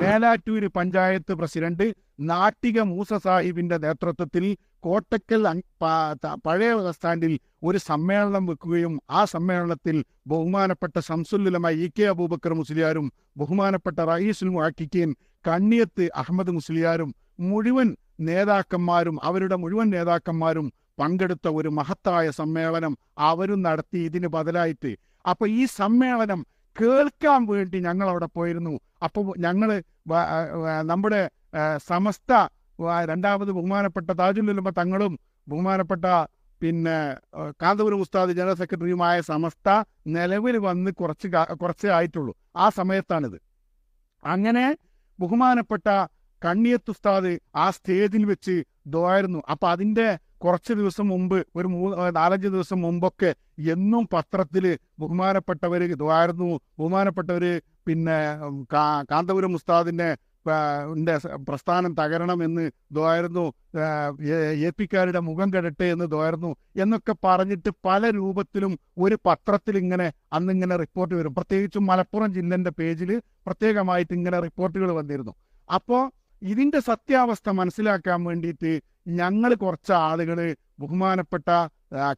Melattur panchayat president Nattika Moosa സാഹിബിന്റെ നേതൃത്വത്തിൽ കോട്ടക്കൽ പഴയ സ്റ്റാൻഡിൽ ഒരു സമ്മേളനം വെക്കുകയും ആ സമ്മേളനത്തിൽ ബഹുമാനപ്പെട്ട ശംസുല്ലുലമ ഇ കെ അബൂബക്കർ മുസ്ലിയാരും ബഹുമാനപ്പെട്ട റയീസുൽ മുഹക്കിക്കീൻ കണ്ണിയത്ത് അഹമ്മദ് മുസ്ലിയാരും മുഴുവൻ നേതാക്കന്മാരും അവരുടെ മുഴുവൻ നേതാക്കന്മാരും പങ്കെടുത്ത ഒരു മഹത്തായ സമ്മേളനം അവരും നടത്തി ഇതിന് ബദലായിട്ട്. അപ്പൊ ഈ സമ്മേളനം കേൾക്കാൻ വേണ്ടി ഞങ്ങൾ അവിടെ പോയിരുന്നു അപ്പോൾ ഞങ്ങൾ നമ്മുടെ സമസ്ത രണ്ടാമത് ബഹുമാനപ്പെട്ട താജുല്ലുലമ തങ്ങളും ബഹുമാനപ്പെട്ട പിന്നെ കാന്തപുരം ഉസ്താദ് ജനറൽ സെക്രട്ടറിയുമായ സമസ്ത നിലവിൽ വന്ന് കുറച്ച് കുറച്ചേ ആയിട്ടുള്ളൂ. ആ സമയത്താണിത്. അങ്ങനെ ബഹുമാനപ്പെട്ട കണ്ണിയത്ത് ഉസ്താദ് ആ സ്റ്റേജിൽ വെച്ച് ദോയായിരുന്നു അപ്പൊ അതിന്റെ കുറച്ച് ദിവസം മുമ്പ് ഒരു മൂന്ന് നാലഞ്ച് ദിവസം മുമ്പൊക്കെ എന്നും പത്രത്തിൽ ബഹുമാനപ്പെട്ടവർ ഇതുമായിരുന്നു ബഹുമാനപ്പെട്ടവർ പിന്നെ കാന്തപുരം സ- പ്രസ്ഥാനം തകരണമെന്ന് ദ്വാരുന്നു എ പിക്കാരുടെ മുഖം കെടട്ടെ എന്ന് ഇതുമായിരുന്നു എന്നൊക്കെ പറഞ്ഞിട്ട് പല രൂപത്തിലും ഒരു പത്രത്തിൽ ഇങ്ങനെ അന്നിങ്ങനെ റിപ്പോർട്ട് വരും. പ്രത്യേകിച്ചും മലപ്പുറം ജില്ലന്റെ പേജിൽ പ്രത്യേകമായിട്ട് ഇങ്ങനെ റിപ്പോർട്ടുകൾ വന്നിരുന്നു. അപ്പോൾ ഇതിന്റെ സത്യാവസ്ഥ മനസ്സിലാക്കാൻ വേണ്ടിയിട്ട് ഞങ്ങൾ കുറച്ച് ആളുകൾ ബഹുമാനപ്പെട്ട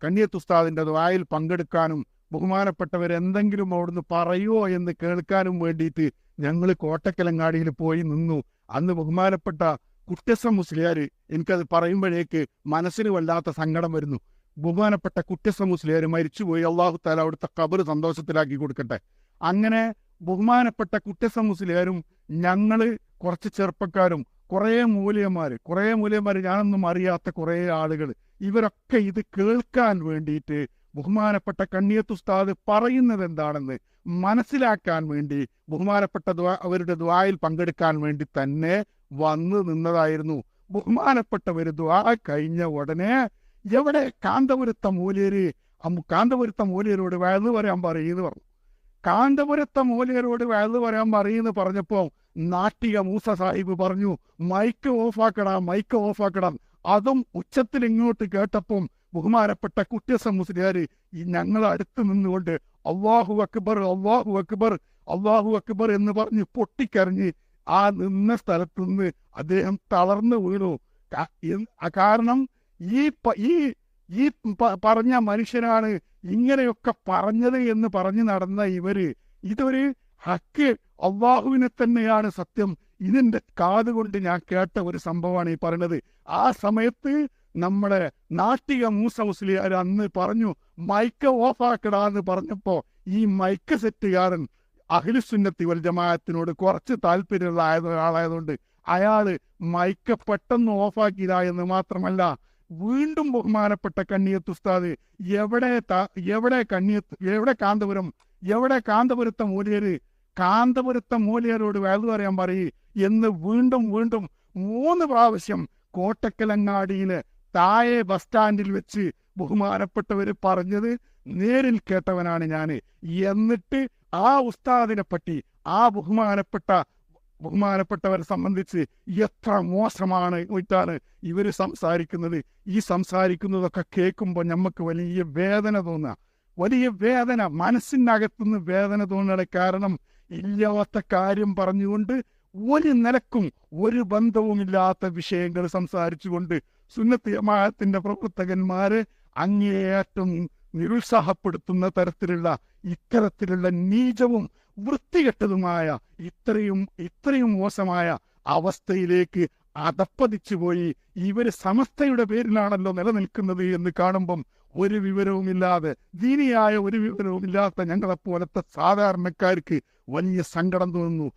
കണ്ണിയത്തുസ്താദിന്റെ ദ്വായിൽ പങ്കെടുക്കാനും ബഹുമാനപ്പെട്ടവർ എന്തെങ്കിലും അവിടുന്ന് പറയുമോ എന്ന് കേൾക്കാനും വേണ്ടിയിട്ട് ഞങ്ങൾ കോട്ടക്കലങ്ങാടിയിൽ പോയി നിന്നു. അന്ന് ബഹുമാനപ്പെട്ട കുറ്റസം മുസ്ലിയാർ എനിക്കത് പറയുമ്പോഴേക്ക് മനസ്സിന് വല്ലാത്ത സങ്കടം വരുന്നു. ബഹുമാനപ്പെട്ട കുറ്റസം മുസ്ലിയാർ മരിച്ചുപോയി. അള്ളാഹു താല അവിടുത്തെ കബർ സന്തോഷത്തിലാക്കി കൊടുക്കട്ടെ. അങ്ങനെ ബഹുമാനപ്പെട്ട കുറ്റസം മുസ്ലിയാരും ഞങ്ങൾ കുറച്ച് ചെറുപ്പക്കാരും കുറേ മൂല്യന്മാർ കുറേ മൂല്യന്മാർ ഞാനൊന്നും അറിയാത്ത കുറേ ആളുകൾ ഇവരൊക്കെ ഇത് കേൾക്കാൻ വേണ്ടിയിട്ട് ബഹുമാനപ്പെട്ട കണ്ണിയത്ത് ഉസ്താദ് പറയുന്നത് എന്താണെന്ന് മനസ്സിലാക്കാൻ വേണ്ടി ബഹുമാനപ്പെട്ട അവരുടെ ദ്വായിൽ പങ്കെടുക്കാൻ വേണ്ടി തന്നെ വന്നു നിന്നതായിരുന്നു. ബഹുമാനപ്പെട്ടവര് ദ്വാ കഴിഞ്ഞ ഉടനെ എവിടെ കാന്തപുരത്ത അമ്മ കാന്തപുരത്ത മൂല്യരോട് വയലു പറയാൻ പറയുന്നു പറഞ്ഞു. കാന്തപുരത്ത മൂല്യരോട് വയലു പറയാൻ പറയുന്നു പറഞ്ഞപ്പോ നാട്ടിക മൂസ സാഹിബ് പറഞ്ഞു മൈക്ക് ഓഫാക്കടാ മൈക്ക് ഓഫാക്കടാ. അതും ഉച്ചത്തിൽ ഇങ്ങോട്ട് കേട്ടപ്പം ബഹുമാനപ്പെട്ട കുട്ടിയസം മുസ്ലിയാര് ഈ ഞങ്ങൾ അടുത്ത് നിന്നുകൊണ്ട് അള്ളാഹു അക്ബർ അള്ളാഹു അക്ബർ അള്ളാഹു അക്ബർ എന്ന് പറഞ്ഞ് പൊട്ടിക്കരഞ്ഞ് ആ നിന്ന സ്ഥലത്ത് നിന്ന് അദ്ദേഹം തളർന്നു വീണു. കാരണം ഈ ഈ ഈ പറഞ്ഞ മനുഷ്യനാണ് ഇങ്ങനെയൊക്കെ പറഞ്ഞത് എന്ന് പറഞ്ഞു നടന്ന ഇവർ ഇതൊരു ഹക്ക് അള്ളാഹുവിനെ തന്നെയാണ് സത്യം. ഇതിന്റെ കാതുകൊണ്ട് ഞാൻ കേട്ട ഒരു സംഭവമാണ് ഈ പറയുന്നത് ആ സമയത്ത് നമ്മുടെ നാട്ടിക മൂസ മുസ്ലിയാർ അന്ന് പറഞ്ഞു മൈക്ക് ഓഫാക്കടാന്ന് പറഞ്ഞപ്പോ ഈ മൈക്ക് സെറ്റുകാരൻ അഖിലുസുന്നത്തി വൽ ജമാഅത്തിനോട് കുറച്ച് താല്പര്യമുള്ള ആയത് ആളായതുകൊണ്ട് അയാൾ മൈക്ക് പെട്ടെന്ന് ഓഫാക്കിയില്ല എന്ന് മാത്രമല്ല വീണ്ടും ബഹുമാനപ്പെട്ട കണ്ണിയത്ത് ഉസ്താദ് എവിടെ എവിടെ കണ്ണിയത്ത് എവിടെ കാന്തപുരം എവിടെ കാന്തപുരത്തെ മൂലിയര് കാന്തപുരത്തെ മൂലിയരോട് വേദ പറയാൻ പറയും എന്ന് വീണ്ടും വീണ്ടും മൂന്ന് പ്രാവശ്യം കോട്ടക്കലങ്ങാടിയിലെ താഴെ ബസ് സ്റ്റാൻഡിൽ വെച്ച് ബഹുമാനപ്പെട്ടവര് പറഞ്ഞത് നേരിൽ കേട്ടവനാണ് ഞാൻ എന്നിട്ട് ആ ഉസ്താദിനെ പറ്റി ആ ബഹുമാനപ്പെട്ട ബഹുമാനപ്പെട്ടവരെ സംബന്ധിച്ച് എത്ര മോശമാണ് എന്നിട്ടാണ് ഇവർ സംസാരിക്കുന്നത്. ഈ സംസാരിക്കുന്നതൊക്കെ കേൾക്കുമ്പോൾ നമുക്ക് വലിയ വേദന തോന്നുക വലിയ വേദന മനസ്സിനകത്തുനിന്ന് വേദന തോന്നണ കാരണം ഇല്ലാത്ത കാര്യം പറഞ്ഞുകൊണ്ട് ഒരു നിലക്കും ഒരു ബന്ധവുമില്ലാത്ത വിഷയങ്ങൾ സംസാരിച്ചുകൊണ്ട് സുന്നത്തിയമായത്തിന്റെ പ്രവർത്തകന്മാരെ അങ്ങേയറ്റം നിരുത്സാഹപ്പെടുത്തുന്ന തരത്തിലുള്ള ഇത്തരത്തിലുള്ള നീചവും വൃത്തികെട്ടതുമായ ഇത്രയും ഇത്രയും മോശമായ അവസ്ഥയിലേക്ക് അതപ്പതിച്ചു പോയി. ഇവർ സമസ്തയുടെ പേരിലാണല്ലോ നിലനിൽക്കുന്നത് എന്ന് കാണുമ്പം ഒരു വിവരവുമില്ലാതെ ദീനിയായ ഒരു വിവരവുമില്ലാത്ത ഞങ്ങളെപ്പോലത്തെ സാധാരണക്കാർക്ക് വലിയ സങ്കടം തോന്നുന്നു.